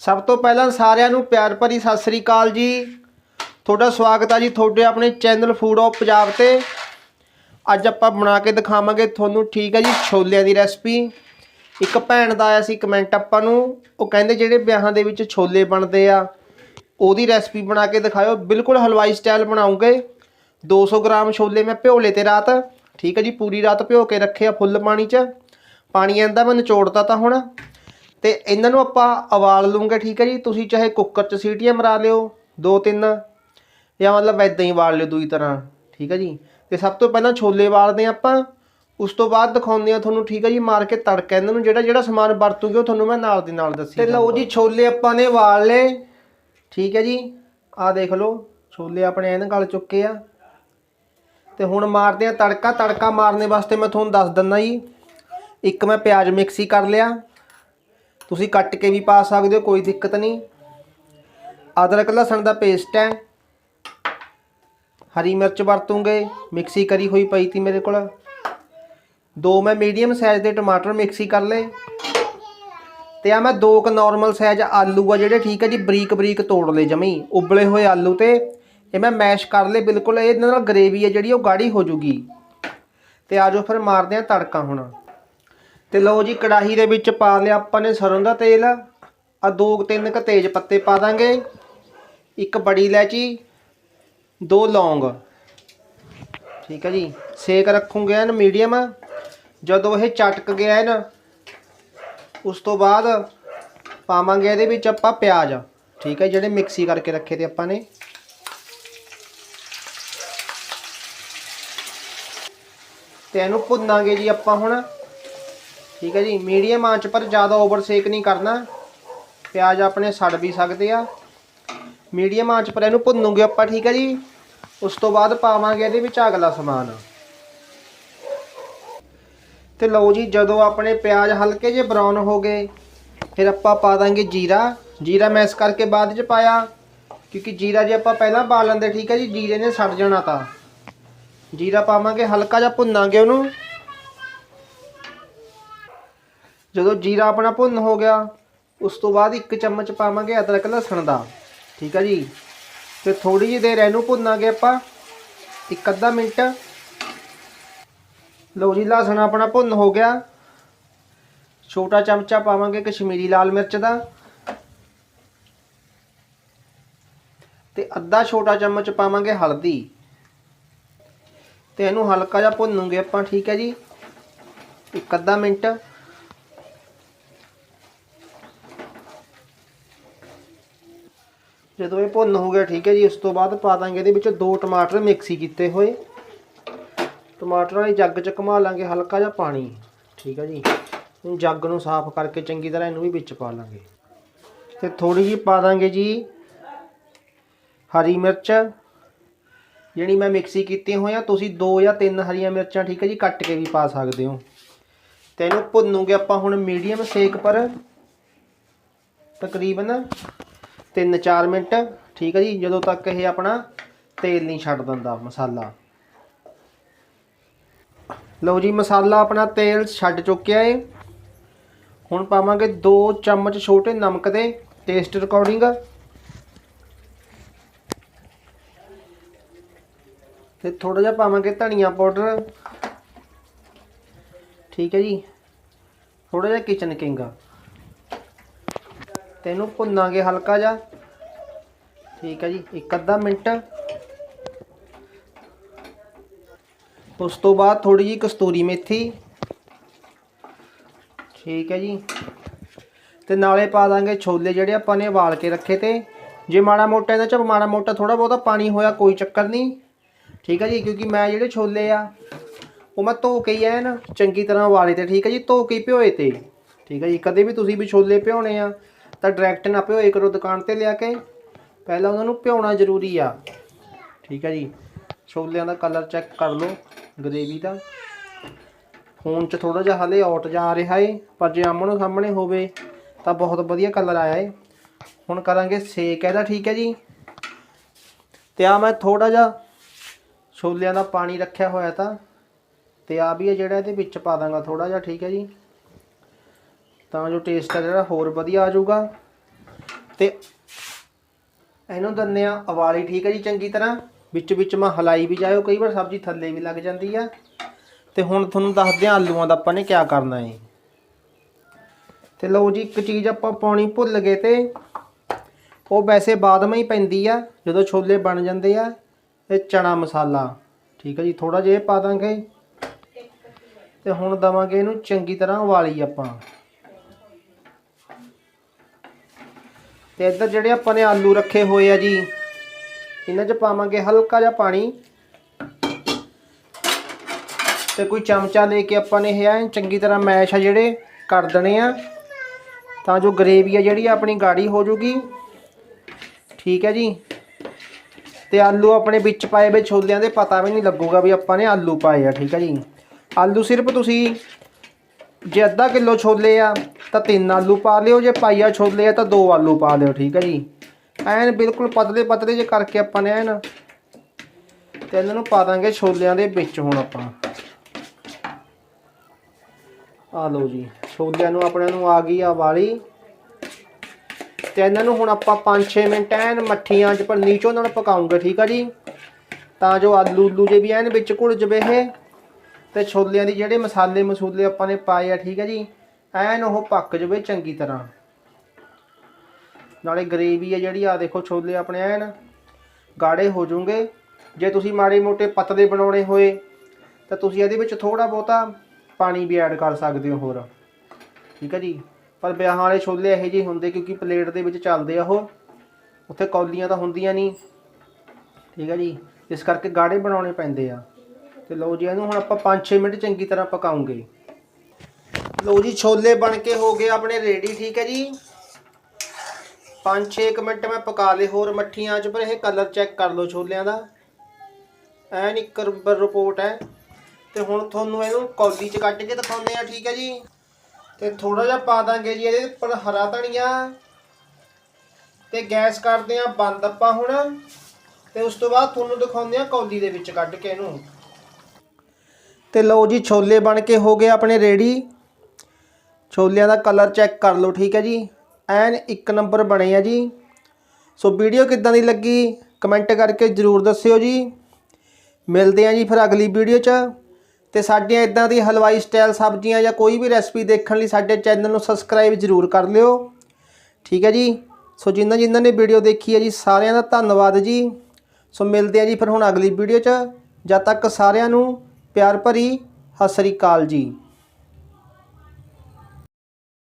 ਸਭ ਤੋਂ ਪਹਿਲਾਂ ਸਾਰਿਆਂ ਨੂੰ ਪਿਆਰ ਭਰੀ ਸਤਿ ਸ੍ਰੀ ਅਕਾਲ ਜੀ। ਤੁਹਾਡਾ ਸਵਾਗਤ ਹੈ ਜੀ ਤੁਹਾਡੇ ਆਪਣੇ ਚੈਨਲ ਫੂਡ ਆਫ ਪੰਜਾਬ ਤੇ। ਅੱਜ ਆਪਾਂ ਬਣਾ ਕੇ ਦਿਖਾਵਾਂਗੇ ਤੁਹਾਨੂੰ ਠੀਕ ਹੈ ਜੀ ਛੋਲਿਆਂ ਦੀ ਰੈਸਪੀ। ਇੱਕ ਭੈਣ ਦਾ ਆਇਆ ਸੀ ਕਮੈਂਟ ਆਪਾਂ ਨੂੰ, ਉਹ ਕਹਿੰਦੇ ਜਿਹੜੇ ਵਿਆਹਾਂ ਦੇ ਵਿੱਚ ਛੋਲੇ ਬਣਦੇ ਆ, ਉਹਦੀ ਰੈਸਪੀ ਬਣਾ ਕੇ ਦਿਖਾਇਓ, ਬਿਲਕੁਲ ਹਲਵਾਈ ਸਟਾਈਲ ਬਣਾਉਂਗੇ। 200 ਗ੍ਰਾਮ ਛੋਲੇ ਮੈਂ ਭਿਓ ਲਏ ਤੇ ਰਾਤ, ਠੀਕ ਹੈ ਜੀ, ਪੂਰੀ ਰਾਤ ਭਿਓ ਕੇ ਰੱਖੇ ਆ ਫੁੱਲ ਪਾਣੀ 'ਚ। ਪਾਣੀ ਆਂਦਾ, ਮੈਂ ਨਿਚੋੜਤਾ ਤਾਂ ਹੁਣ। ਤੇ ਇਹਨਾਂ ਨੂੰ ਆਪਾਂ ਉਬਾਲ ਲੂੰਗੇ ਠੀਕ ਹੈ ਜੀ? ਤੁਸੀਂ ਚਾਹੇ ਕੁੱਕਰ 'ਚ ਸੀਟੀਆਂ ਮਰਾ ਲਿਓ ਦੋ ਤਿੰਨ ਜਾਂ ਮਤਲਬ ਐਦਾਂ ਹੀ ਉਬਾਲ ਲਿਓ ਦੂਜੀ ਤਰ੍ਹਾਂ ਠੀਕ ਹੈ ਜੀ? ਤੇ ਸਭ ਤੋਂ ਪਹਿਲਾਂ ਛੋਲੇ ਹਾਂ ਆਪਾਂ ਉਸ ਤੋਂ ਬਾਅਦ ਦਿਖਾਉਂਦੇ ਆ ਤੁਹਾਨੂੰ ਠੀਕ ਹੈ ਜੀ? ਮਾਰ ਕੇ ਤੜਕਾ ਇਹਨਾਂ ਨੂੰ ਜਿਹੜਾ ਜਿਹੜਾ ਸਮਾਨ ਵਰਤੂਗੇ ਉਹ ਤੁਹਾਨੂੰ ਮੈਂ ਨਾਲ ਦੀ ਨਾਲ ਦੱਸੀ ਤੇ ਲਓ ਜੀ ਛੋਲੇ ਆਪਾਂ ਨੇ ਉਬਾਲ ਲਏ ਠੀਕ ਹੈ ਜੀ? ਆਹ ਦੇਖ ਲਓ ਛੋਲੇ ਆਪਣੇ ਐਨ ਗਲ ਚੁੱਕੇ ਆ। ਤੇ ਹੁਣ ਮਾਰਦੇ ਆ ਤੜਕਾ ਤੜਕਾ ਮਾਰਨੇ ਵਾਸਤੇ ਮੈਂ ਤੁਹਾਨੂੰ ਦੱਸ ਦਿੰਦਾ ਜੀ ਇੱਕ ਮੈਂ ਪਿਆਜ਼ ਮਿਕਸੀ ਕਰ ਲਿਆ। ਤੁਸੀਂ ਕੱਟ ਕੇ ਵੀ ਪਾ ਸਕਦੇ ਹੋ, ਕੋਈ ਦਿੱਕਤ ਨਹੀਂ। ਅਦਰਕ ਲਸਣ ਦਾ ਪੇਸਟ ਹੈ। ਹਰੀ ਮਿਰਚ ਵਰਤੂੰਗੇ, ਮਿਕਸੀ ਕਰੀ ਹੋਈ ਪਈ ਤੀ ਮੇਰੇ ਕੋਲ। ਦੋ ਮੈਂ ਮੀਡੀਅਮ ਸਾਈਜ਼ ਦੇ ਟਮਾਟਰ ਮਿਕਸੀ ਕਰ ਲਏ। ਤੇ ਆ ਮੈਂ ਦੋ ਕ ਨਾਰਮਲ ਸਾਈਜ਼ ਆਲੂ ਆ ਜਿਹੜੇ, ਠੀਕ ਹੈ ਜੀ, ਬਰੀਕ ਬਰੀਕ ਤੋੜ ਲਏ ਜਮੀ, ਉਬਲੇ ਹੋਏ ਆਲੂ ਤੇ। ਇਹ ਮੈਂ ਮੈਸ਼ ਕਰ ਲਏ, ਬਿਲਕੁਲ ਇਹਦੇ ਨਾਲ ਗਰੇਵੀ ਹੈ ਜਿਹੜੀ, ਉਹ ਗਾੜੀ ਹੋ ਜੂਗੀ। ਤੇ ਆਜੋ ਫਿਰ ਮਾਰਦੇ ਆ ਤੜਕਾ ਹੁਣ। ਤੇ ਲਓ ਜੀ, ਕੜਾਹੀ ਦੇ ਵਿੱਚ ਪਾ ਲਿਆ ਆਪਾਂ ਨੇ ਸਰੋਂ ਦਾ ਤੇਲ। ਆ ਦੋ ਕੁ ਤਿੰਨ ਕ ਤੇਜ ਪੱਤੇ ਪਾ ਦਾਂਗੇ। ਇੱਕ ਬੜੀ ਇਲਾਇਚੀ, ਦੋ ਲੌਂਗ। ਠੀਕ ਹੈ ਜੀ, ਸੇਕ ਰੱਖੂਗੇ ਐਨ ਮੀਡੀਅਮ। ਜਦੋਂ ਇਹ ਚਟਕ ਗਿਆ ਨਾ, ਉਸ ਤੋਂ ਬਾਅਦ ਪਾਵਾਂਗੇ ਇਹਦੇ ਵਿੱਚ ਆਪਾਂ ਪਿਆਜ਼। ਠੀਕ ਹੈ, ਜਿਹੜੇ ਮਿਕਸੀ ਕਰਕੇ ਰੱਖੇ ਤੇ ਆਪਾਂ ਨੇ। ਤੇ ਇਹਨੂੰ ਭੁੰਨਾਂਗੇ ਜੀ ਆਪਾਂ ਹੁਣ। ਠੀਕ ਹੈ ਜੀ, ਮੀਡੀਅਮ ਆਂਚ ਪਰ ਜ਼ਿਆਦਾ ਓਵਰ ਸੇਕ ਨਹੀਂ ਕਰਨਾ। ਪਿਆਜ਼ ਆਪਣੇ ਸੜ ਵੀ ਸਕਦੇ ਆ। ਮੀਡੀਅਮ ਆਂਚ ਪਰ ਇਹਨੂੰ ਭੁੰਨੂਗੇ ਆਪਾਂ, ਠੀਕ ਹੈ ਜੀ। ਉਸ ਤੋਂ ਬਾਅਦ ਪਾਵਾਂਗੇ ਇਹਦੇ ਵਿੱਚ ਅਗਲਾ ਸਮਾਨ। ਤੇ ਲਓ ਜੀ, ਜਦੋਂ ਆਪਣੇ ਪਿਆਜ਼ ਹਲਕੇ ਜਿਹੇ ਬਰਾਊਨ ਹੋ ਗਏ, ਫਿਰ ਆਪਾਂ ਪਾ ਦਾਂਗੇ ਜੀਰਾ। ਜੀਰਾ ਮੈਂ ਇਸ ਕਰਕੇ ਬਾਅਦ ਚ ਪਾਇਆ, ਕਿਉਂਕਿ ਜੀਰਾ ਜੇ ਆਪਾਂ ਪਹਿਲਾਂ ਪਾ ਲੈਂਦੇ, ਠੀਕ ਹੈ ਜੀ, ਜੀਰੇ ਨੇ ਸੜ ਜਾਣਾ ਤਾਂ। ਜੀਰਾ ਪਾਵਾਂਗੇ, ਹਲਕਾ ਜਿਹਾ ਭੁੰਨਾਂਗੇ ਉਹਨੂੰ। ਜਦੋਂ ਜੀਰਾ ਆਪਣਾ ਭੁੰਨ ਹੋ ਗਿਆ, ਉਸ ਤੋਂ ਬਾਅਦ ਇੱਕ ਚਮਚ ਪਾਵਾਂਗੇ ਅਦਰਕ ਲਸਣ ਦਾ। ਠੀਕ ਹੈ ਜੀ? ਤੇ ਥੋੜੀ ਜਿਹੀ ਦੇਰ ਇਹਨੂੰ ਭੁੰਨਾਂਗੇ ਆਪਾਂ। ਇੱਕ ਅੱਧਾ ਮਿੰਟ। ਲਓ ਜੀ, ਲਸਣ ਆਪਣਾ ਭੁੰਨ ਹੋ ਗਿਆ। ਛੋਟਾ ਚਮਚਾ ਪਾਵਾਂਗੇ ਕਸ਼ਮੀਰੀ ਲਾਲ ਮਿਰਚ ਦਾ। ਤੇ ਅੱਧਾ ਛੋਟਾ ਚਮਚ ਪਾਵਾਂਗੇ ਹਲਦੀ। ਤੇ ਇਹਨੂੰ ਹਲਕਾ ਜਿਹਾ ਭੁੰਨੂਗੇ ਆਪਾਂ, ਠੀਕ ਹੈ ਜੀ? ਇੱਕ ਅੱਧਾ ਮਿੰਟ। ਜਦੋਂ ਇਹ ਭੁੰਨ ਹੋ ਗਿਆ, ਠੀਕ ਹੈ ਜੀ, ਉਸ ਤੋਂ ਬਾਅਦ ਪਾ ਦਾਂਗੇ ਇਹਦੇ ਵਿੱਚ ਦੋ ਟਮਾਟਰ ਮਿਕਸੀ ਕੀਤੇ ਹੋਏ। ਟਮਾਟਰਾਂ ਵਾਲੀ ਜੱਗ 'ਚ ਘੁਮਾ ਲਾਂਗੇ ਹਲਕਾ ਜਿਹਾ ਪਾਣੀ, ਠੀਕ ਹੈ ਜੀ। ਜੱਗ ਨੂੰ ਸਾਫ਼ ਕਰਕੇ ਚੰਗੀ ਤਰ੍ਹਾਂ ਇਹਨੂੰ ਵੀ ਵਿੱਚ ਪਾ ਲਾਂਗੇ। ਤੇ ਥੋੜੀ ਜਿਹੀ ਪਾ ਦਾਂਗੇ ਜੀ ਹਰੀ ਮਿਰਚ, ਜਿਹੜੀ ਮੈਂ ਮਿਕਸੀ ਕੀਤੀ ਹੋਈਆਂ ਤੁਸੀਂ ਦੋ ਜਾਂ ਤਿੰਨ ਹਰੀਆਂ ਮਿਰਚਾਂ, ਠੀਕ ਹੈ ਜੀ, ਕੱਟ ਕੇ ਵੀ ਪਾ ਸਕਦੇ ਹੋ। ਤੇ ਇਹਨੂੰ ਭੁੰਨੂਗੇ ਆਪਾਂ ਹੁਣ ਮੀਡੀਅਮ ਸੇਕ ਪਰ, ਤਕਰੀਬਨ 3-4 ਮਿੰਟ, ਠੀਕ ਹੈ ਜੀ? ਜਦੋਂ ਤੱਕ ਇਹ ਆਪਣਾ ਤੇਲ ਨਹੀਂ ਛੱਡ ਦਿੰਦਾ, ਮਸਾਲਾ। ਲਓ ਜੀ, ਮਸਾਲਾ ਆਪਣਾ ਤੇਲ ਛੱਡ ਚੁੱਕਿਆ ਏ। ਹੁਣ ਪਾਵਾਂਗੇ 2 ਚਮਚ ਛੋਟੇ ਨਮਕ ਦੇ ਟੇਸਟ ਅਕੋਰਡਿੰਗ ਤੇ ਥੋੜਾ ਜਿਹਾ ਪਾਵਾਂਗੇ ਧਨੀਆ ਪਾਊਡਰ। ਠੀਕ ਹੈ ਜੀ? ਥੋੜਾ ਜਿਹਾ ਕਿਚਨ ਕਿੰਗ ਤੇ ਇਹਨੂੰ ਭੁੰਨਾਂਗੇ ਹਲਕਾ ਜਿਹਾ। ਠੀਕ ਹੈ ਜੀ, ਇੱਕ ਅੱਧਾ ਮਿੰਟ। ਉਸ ਤੋਂ ਬਾਅਦ ਥੋੜੀ ਜਿਹੀ ਕਸਤੂਰੀ ਮੇਥੀ। ਠੀਕ ਹੈ ਜੀ। ਤੇ ਨਾਲੇ ਪਾ ਦਾਂਗੇ ਛੋਲੇ ਜਿਹੜੇ ਆਪਾਂ ਨੇ ਉਬਾਲ ਕੇ ਰੱਖੇ ਤੇ। ਜੇ ਮਾੜਾ ਮੋਟਾ ਇਹਦੇ ਚ ਮਾੜਾ ਮੋਟਾ ਥੋੜਾ ਬਹੁਤਾ ਪਾਣੀ ਹੋਇਆ ਕੋਈ ਚੱਕਰ ਨਹੀਂ। ਠੀਕ ਹੈ ਜੀ, ਕਿਉਂਕਿ ਮੈਂ ਜਿਹੜੇ ਛੋਲੇ ਆ, ਉਹ ਮੈਂ ਧੋ ਕੇ ਹੀ ਐਨ ਚੰਗੀ ਤਰ੍ਹਾਂ ਉਬਾਲੇ ਤੇ, ਠੀਕ ਹੈ ਜੀ, ਧੋ ਕੇ ਹੀ ਭਿਓਏ ਤੇ। ਠੀਕ ਹੈ ਜੀ, ਕਦੇ ਵੀ ਤੁਸੀਂ ਵੀ ਛੋਲੇ ਭਿਓਣੇ ਆ ਤਾਂ ਡਾਇਰੈਕਟ ਨਾ ਭਿਓਏ ਕਰੋ ਦੁਕਾਨ ਤੇ ਲਿਆ ਕੇ। ਪਹਿਲਾਂ ਉਹਨਾਂ ਨੂੰ ਭਿਉਣਾ ਜ਼ਰੂਰੀ ਆ। ਠੀਕ ਹੈ ਜੀ। ਛੋਲਿਆਂ ਦਾ ਕਲਰ ਚੈੱਕ ਕਰ ਲਓ ਗਰੇਵੀ ਦਾ। ਫੋਨ 'ਚ ਥੋੜਾ ਜਿਹਾ ਹਲੇ ਆਟ ਜਾ ਰਿਹਾ ਏ, ਪਰ ਜੇ ਆਮਣੋ ਸਾਹਮਣੇ ਹੋਵੇ ਤਾਂ ਬਹੁਤ ਵਧੀਆ ਕਲਰ ਆਇਆ ਏ। ਹੁਣ ਕਰਾਂਗੇ ਸੇਕ ਇਹਦਾ ਠੀਕ ਹੈ ਜੀ। ਤੇ ਆ ਮੈਂ ਥੋੜਾ ਜਿਹਾ ਛੋਲਿਆਂ ਦਾ ਪਾਣੀ ਰੱਖਿਆ ਹੋਇਆ ਤਾਂ, ਤੇ ਆ ਵੀ ਹੈ ਜਿਹੜਾ ਇਹਦੇ ਵਿੱਚ ਪਾ ਦਾਂਗਾ ਥੋੜਾ ਜਿਹਾ, ਠੀਕ ਹੈ ਜੀ। ਤਾਂ ਜੋ ਟੇਸਟ ਆ ਜਿਹੜਾ ਹੋਰ ਵਧੀਆ ਆ ਜਾਊਗਾ। ਤੇ ਇਹਨੂੰ ਦਿੰਦੇ ਆ ਉਬਾਲੀ, ਠੀਕ ਹੈ ਜੀ, ਚੰਗੀ ਤਰ੍ਹਾਂ। ਵਿੱਚ ਵਿੱਚ ਮੈਂ ਹਲਾਈ ਵੀ ਜਾਇਓ, ਕਈ ਵਾਰ ਸਬਜ਼ੀ ਥੱਲੇ ਵੀ ਲੱਗ ਜਾਂਦੀ ਆ। ਤੇ ਹੁਣ ਤੁਹਾਨੂੰ ਦੱਸਦੇ ਆ ਆਲੂਆਂ ਦਾ ਆਪਾਂ ਨੇ ਕਿਆ ਕਰਨਾ ਹੈ ਤੇ ਲਓ ਜੀ, ਇੱਕ ਚੀਜ਼ ਆਪਾਂ ਪਾਉਣੀ ਭੁੱਲ ਗਏ ਤੇ। ਉਹ ਵੈਸੇ ਬਾਅਦ ਵਿੱਚ ਹੀ ਪੈਂਦੀ ਆ, ਜਦੋਂ ਛੋਲੇ ਬਣ ਜਾਂਦੇ ਆ, ਇਹ ਚਣਾ ਮਸਾਲਾ। ਠੀਕ ਹੈ ਜੀ ਥੋੜਾ ਜਿਹਾ ਪਾ ਦਾਂਗੇ। ਤੇ ਹੁਣ ਦਵਾਂਗੇ ਇਹਨੂੰ ਚੰਗੀ ਤਰ੍ਹਾਂ ਉਬਾਲੀ ਆਪਾਂ। ਤੇ ਇੱਧਰ ਜਿਹੜੇ ਆਪਾਂ ਨੇ ਆਲੂ ਰੱਖੇ ਹੋਏ ਆ ਜੀ, ਇਹਨਾਂ 'ਚ ਪਾਵਾਂਗੇ ਹਲਕਾ ਜਿਹਾ ਪਾਣੀ। ਤੇ ਕੋਈ ਚਮਚਾ ਲੈ ਕੇ ਆਪਾਂ ਨੇ ਇਹ ਐਨ ਚੰਗੀ ਤਰ੍ਹਾਂ ਮੈਸ਼ ਆ ਜਿਹੜੇ ਕਰ ਦੇਣੇ ਆ। ਤਾਂ ਜੋ ਗਰੇਵੀ ਆ ਜਿਹੜੀ ਆਪਣੀ ਗਾੜੀ ਹੋ ਜੂਗੀ। ਠੀਕ ਹੈ ਜੀ। ਤੇ ਆਲੂ ਆਪਣੇ ਵਿੱਚ ਪਾਏ ਵੇ ਛੋਲਿਆਂ ਦੇ, ਪਤਾ ਵੀ ਨਹੀਂ ਲੱਗੂਗਾ ਵੀ ਆਪਾਂ ਨੇ ਆਲੂ ਪਾਏ ਆ, ਠੀਕ ਹੈ ਜੀ। ਆਲੂ ਸਿਰਫ ਤੁਸੀਂ ਜੇ ਅੱਧਾ ਕਿਲੋ ਛੋਲੇ ਆ, ਤਾਂ ਤਿੰਨ ਆਲੂ ਪਾ ਲਿਓ। ਜੇ ਪਾਈਆ ਛੋਲੇ ਆ, ਤਾਂ ਦੋ ਆਲੂ ਪਾ ਲਿਓ, ਠੀਕ ਹੈ ਜੀ? ਐਨ ਬਿਲਕੁਲ ਪਤਲੇ ਪਤਲੇ ਜੇ ਕਰਕੇ ਆਪਾਂ ਨੇ ਐਨ। ਤੇ ਇਹਨਾਂ ਨੂੰ ਪਾ ਦਾਂਗੇ ਛੋਲਿਆਂ ਦੇ ਵਿੱਚ ਹੁਣ ਆਪਾਂ। ਆ ਲਓ ਜੀ, ਛੋਲਿਆਂ ਨੂੰ ਆਪਣੇ ਨੂੰ ਆ ਗਈ ਆ ਵਾਲੀ। ਤੇ ਇਹਨਾਂ ਨੂੰ ਹੁਣ ਆਪਾਂ 5-6 ਮਿੰਟ ਐਨ ਮੱਠੀਆਂ 'ਚ ਪਰ ਨੀਚੋਂ ਨਾਲ ਪਕਾਉਂਗੇ, ਠੀਕ ਆ ਜੀ? ਤਾਂ ਜੋ ਆਲੂ ਉਲੂ ਜੇ ਵੀ ਐਨ ਵਿੱਚ ਘੁਲ ਜਵੇ ਇਹ। ਤੇ ਛੋਲਿਆਂ ਦੀ ਜਿਹੜੇ ਮਸਾਲੇ ਮਸੂਲੇ ਆਪਾਂ ਨੇ ਪਾਏ ਆ, ਠੀਕ ਹੈ ਜੀ, ਐਨ ਉਹ ਪੱਕ ਜਵੇ ਚੰਗੀ ਤਰ੍ਹਾਂ। ਨਾਲੇ ਗਰੇਵੀ ਆ ਜਿਹੜੀ, ਆ ਦੇਖੋ ਛੋਲੇ ਆਪਣੇ ਐਨ ਗਾੜੇ ਹੋ ਜੂਗੇ ਜੇ ਤੁਸੀਂ ਮਾੜੇ ਮੋਟੇ ਪਤਲੇ ਬਣਾਉਣੇ ਹੋਏ, ਤਾਂ ਤੁਸੀਂ ਇਹਦੇ ਵਿੱਚ ਥੋੜਾ ਬਹੁਤਾ ਪਾਣੀ ਵੀ ਐਡ ਕਰ ਸਕਦੇ ਹੋ ਹੋਰ। ਠੀਕ ਹੈ ਜੀ, ਪਰ ਵਿਆਹਾਂ ਵਾਲੇ ਛੋਲੇ ਇਹੋ ਜਿਹੇ ਹੁੰਦੇ ਕਿਉਂਕਿ ਪਲੇਟ ਦੇ ਵਿੱਚ ਚੱਲਦੇ ਆ ਉਹ। ਉੱਥੇ ਕੌਲੀਆਂ ਤਾਂ ਹੁੰਦੀਆਂ ਨਹੀਂ। ਠੀਕ ਹੈ ਜੀ, ਇਸ ਕਰਕੇ ਗਾੜੇ ਬਣਾਉਣੇ ਪੈਂਦੇ ਆ। ਤੇ ਲਓ ਜੀ, ਇਹਨੂੰ ਹੁਣ ਆਪਾਂ 5-6 ਮਿੰਟ ਚੰਗੀ ਤਰ੍ਹਾਂ ਪਕਾਉਂਗੇ। ਲਓ ਜੀ, ਛੋਲੇ ਬਣ ਕੇ ਹੋ ਗਏ ਆਪਣੇ ਰੈਡੀ ਠੀਕ ਹੈ ਜੀ? 5-6 ਮਿੰਟ ਮੈਂ ਪਕਾ ਲਏ ਹੋਰ ਮੱਠੀਆਂ 'ਚ, ਪਰ ਇਹ ਕਲਰ ਚੈੱਕ ਕਰ ਲਓ ਛੋਲਿਆਂ ਦਾ। ਐਨ ਇੱਕ ਰਬਰ ਰਿਪੋਰਟ ਹੈ। ਤੇ ਹੁਣ ਤੁਹਾਨੂੰ ਇਹਨੂੰ ਕੌਲੀ 'ਚ ਕੱਢ ਕੇ ਦਿਖਾਉਂਦੇ ਆ ਠੀਕ ਹੈ ਜੀ? ਤੇ ਥੋੜਾ ਜਿਹਾ ਪਾ ਦਾਂਗੇ ਜੀ ਇਹਦੇ ਉੱਪਰ ਹਰਾ ਧਨੀਆ। ਤੇ ਗੈਸ ਕਰਦੇ ਆ ਬੰਦ ਆਪਾਂ ਹੁਣ। ਤੇ ਉਸ ਤੋਂ ਬਾਅਦ ਤੁਹਾਨੂੰ ਦਿਖਾਉਂਦੇ ਆ ਕੌਲੀ ਦੇ ਵਿੱਚ ਕੱਢ ਕੇ ਇਹਨੂੰ। ਤੇ ਲਓ ਜੀ ਛੋਲੇ ਬਣ ਕੇ ਹੋ ਗਏ ਆਪਣੇ ਰੈਡੀ। ਛੋਲਿਆਂ ਦਾ ਕਲਰ ਚੈੱਕ ਕਰ ਲਓ, ਠੀਕ ਹੈ ਜੀ। ਐਨ ਇੱਕ ਨੰਬਰ ਬਣੇ ਆ ਜੀ। ਸੋ ਵੀਡੀਓ ਕਿੱਦਾਂ ਦੀ ਲੱਗੀ ਕਮੈਂਟ ਕਰਕੇ ਜਰੂਰ ਦੱਸਿਓ ਜੀ। ਮਿਲਦੇ ਆ ਜੀ ਫਿਰ ਅਗਲੀ ਵੀਡੀਓ 'ਚ। ਤੇ ਸਾਡੀਆਂ ਇਦਾਂ ਦੀ ਹਲਵਾਈ ਸਟਾਈਲ ਸਬਜ਼ੀਆਂ ਜਾਂ ਕੋਈ ਵੀ ਰੈਸਪੀ ਦੇਖਣ ਲਈ ਸਾਡੇ ਚੈਨਲ ਨੂੰ ਸਬਸਕ੍ਰਾਈਬ ਜਰੂਰ ਕਰ ਲਿਓ। ਠੀਕ ਹੈ ਜੀ। ਸੋ ਜਿਨ੍ਹਾਂ ਜਿਨ੍ਹਾਂ ਨੇ ਵੀਡੀਓ ਦੇਖੀ ਹੈ ਜੀ, ਸਾਰਿਆਂ ਦਾ ਧੰਨਵਾਦ ਜੀ। ਸੋ ਮਿਲਦੇ ਆ ਜੀ ਫਿਰ ਹੁਣ ਅਗਲੀ ਵੀਡੀਓ 'ਚ। ਜਦ ਤੱਕ ਸਾਰਿਆਂ ਨੂੰ ਪਿਆਰ ਭਰੀ ਸਤਿ ਸ੍ਰੀ ਅਕਾਲ ਜੀ।